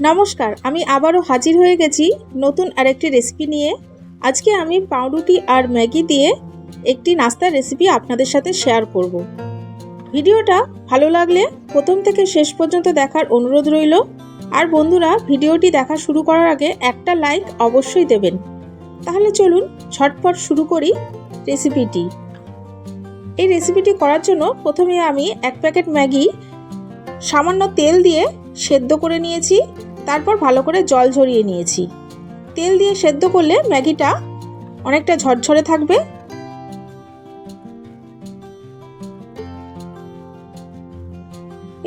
নমস্কার, আমি আবারও হাজির হয়ে গেছি নতুন আরেকটি রেসিপি নিয়ে। আজকে আমি পাউরুটি আর ম্যাগি দিয়ে একটি নাস্তার রেসিপি আপনাদের সাথে শেয়ার করব। ভিডিওটা ভালো লাগলে প্রথম থেকে শেষ পর্যন্ত দেখার অনুরোধ রইল। আর বন্ধুরা, ভিডিওটি দেখা শুরু করার আগে একটা লাইক অবশ্যই দেবেন। তাহলে চলুন ঝটপট শুরু করি রেসিপিটি এই রেসিপিটি করার জন্য প্রথমে আমি এক প্যাকেট ম্যাগি, সামান্য তেল দিয়ে সেদ্ধ করে নিয়েছি, তারপর ভালো করে জল ঝরিয়ে নিয়েছি। তেল দিয়ে সেদ্ধ করলে ম্যাগিটা অনেকটা ঝরঝরে থাকবে।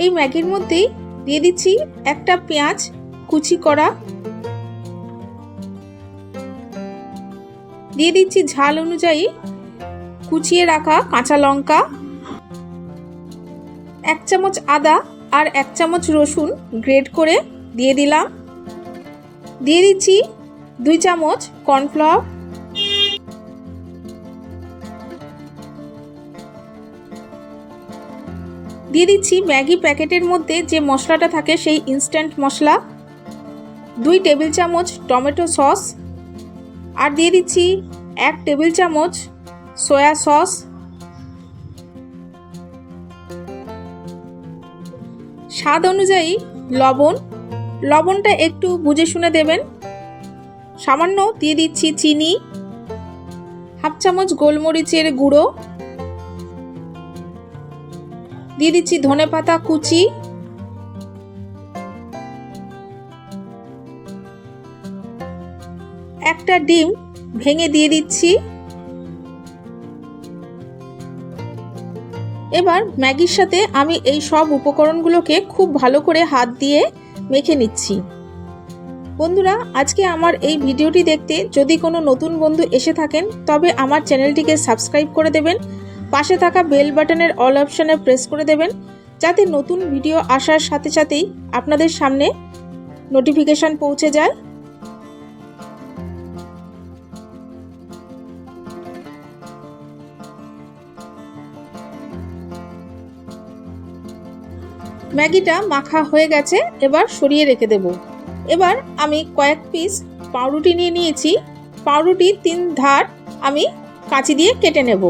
এই ম্যাগির মধ্যেই দিয়ে দিচ্ছি একটা পেঁয়াজ কুচি করা। দিয়ে দিচ্ছি ঝাল অনুযায়ী কুচিয়ে রাখা কাঁচা লঙ্কা। এক চামচ আদা আর এক চামচ রসুন গ্রেট করে দিয়ে দিলাম। দিয়ে দিচ্ছি দুই চামচ কর্নফ্লাওয়ার। দিয়ে দিচ্ছি ম্যাগি প্যাকেটের মধ্যে যে মশলাটা থাকে সেই ইনস্ট্যান্ট মশলা। দুই টেবিল চামচ টমেটো সস। আর দিয়ে দিচ্ছি এক টেবিল চামচ সয়া সস। স্বাদ অনুযায়ী লবণ। লবণটা একটু বুঝে শুনে দেবেন। সামান্য দিয়ে দিচ্ছি চিনি। হাফ চামচ গোলমরিচের গুঁড়ো। দিয়ে দিচ্ছি ধনে পাতা কুচি। একটা ডিম ভেঙে দিয়ে দিচ্ছি। এবার ম্যাগির সাথে আমি এই সব উপকরণগুলোকে খুব ভালো করে হাত দিয়ে মেখে নিচ্ছি। বন্ধুরা, আজকে আমার এই ভিডিওটি দেখতে যদি কোনো নতুন বন্ধু এসে থাকেন, তবে আমার চ্যানেলটিকে সাবস্ক্রাইব করে দেবেন, পাশে থাকা বেল বাটনের অল অপশানে প্রেস করে দেবেন, যাতে নতুন ভিডিও আসার সাথে সাথেই আপনাদের সামনে নোটিফিকেশান পৌঁছে যায়। ম্যাগিটা মাখা হয়ে গেছে, এবার সরিয়ে রেখে দেব। এবার আমি কয়েক পিস পাউরুটি নিয়ে নিয়েছি। পাউরুটি তিন ধার আমি কাঁচি দিয়ে কেটে নেব।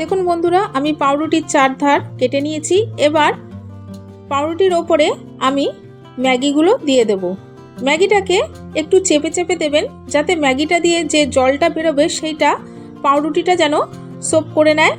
দেখুন বন্ধুরা, আমি পাউরুটির চার ধার কেটে নিয়েছি। এবার পাউরুটির ওপরে আমি ম্যাগিগুলো দিয়ে দেব। ম্যাগিটাকে একটু চেপে চেপে দেবেন, যাতে ম্যাগিটা দিয়ে যে জলটা বেরোবে, সেইটা পাউরুটিটা যেন সোপ করে নেয়।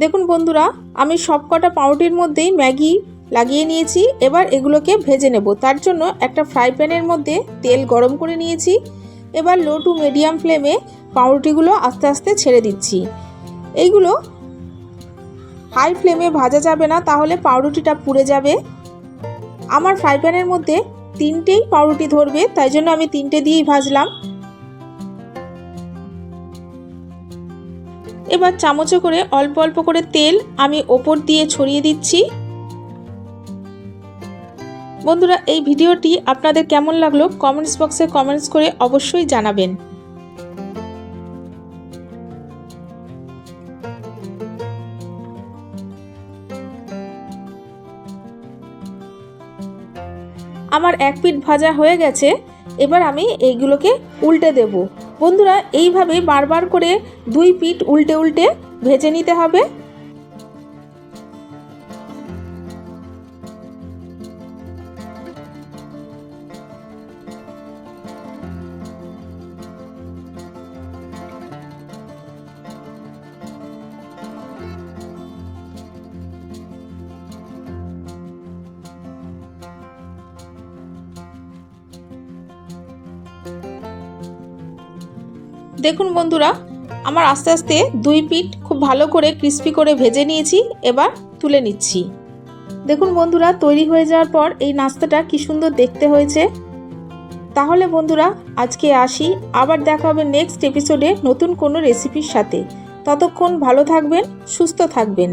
দেখুন বন্ধুরা, আমি সবকটা পাউরুটির মধ্যেই ম্যাগি লাগিয়ে নিয়েছি, এবার এগুলোকে ভেজে নেব। তার জন্য একটা ফ্রাই প্যানের মধ্যে তেল গরম করে নিয়েছি। এবার লো টু মিডিয়াম ফ্লেমে পাউরুটিগুলো আস্তে আস্তে ছেড়ে দিচ্ছি। এইগুলো হাই ফ্লেমে ভাজা যাবে না, তাহলে পাউরুটিটা পুড়ে যাবে। আমার ফ্রাই প্যানের মধ্যে তিনটেই পাউরুটি ধরবে, তাই জন্য আমি তিনটে দিয়েই ভাজলাম। এবার চামচে করে অল্প অল্প করে তেল আমি ওপর দিয়ে ছড়িয়ে দিচ্ছি। বন্ধুরা, এই ভিডিওটি আপনাদের কেমন লাগল কমেন্টস বক্সে কমেন্টস করে অবশ্যই জানাবেন। আমার এক পিঠ ভাজা হয়ে গেছে, এবার আমি এইগুলোকে উল্টে দেব। বন্ধুরা এইভাবে বারবার করে দুই পিঠ উল্টে উল্টে ভেজে নিতে হবে। দেখুন বন্ধুরা, আমার আস্তে আস্তে দুই পিঠ খুব ভালো করে ক্রিস্পি করে ভেজে নিয়েছি, এবার তুলে নিচ্ছি। দেখুন বন্ধুরা, তৈরি হয়ে যাওয়ার পর এই নাস্তাটা কি সুন্দর দেখতে হয়েছে। তাহলে বন্ধুরা, আজকে আসি, আবার দেখা হবে নেক্সট এপিসোডে নতুন কোনো রেসিপির সাথে। ততক্ষণ ভালো থাকবেন, সুস্থ থাকবেন।